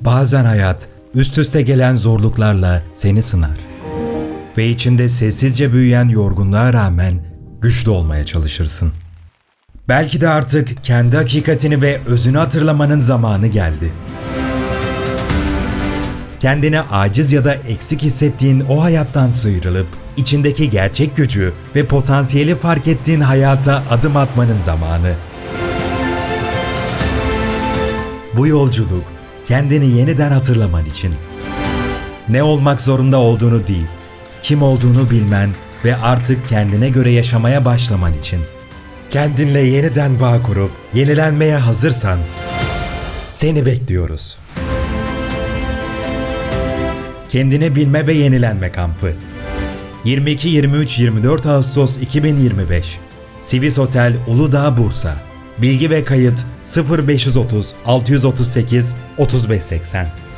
Bazen hayat üst üste gelen zorluklarla seni sınar. Ve içinde sessizce büyüyen yorgunluğa rağmen güçlü olmaya çalışırsın. Belki de artık kendi hakikatini ve özünü hatırlamanın zamanı geldi. Kendini aciz ya da eksik hissettiğin o hayattan sıyrılıp içindeki gerçek gücü ve potansiyeli fark ettiğin hayata adım atmanın zamanı. Bu yolculuk kendini yeniden hatırlaman için. Ne olmak zorunda olduğunu değil, kim olduğunu bilmen ve artık kendine göre yaşamaya başlaman için. Kendinle yeniden bağ kurup yenilenmeye hazırsan seni bekliyoruz. Kendini bilme ve yenilenme kampı. 22 23 24 Ağustos 2025. Sivis Otel Uludağ Bursa. Bilgi ve kayıt 0530 638 3580.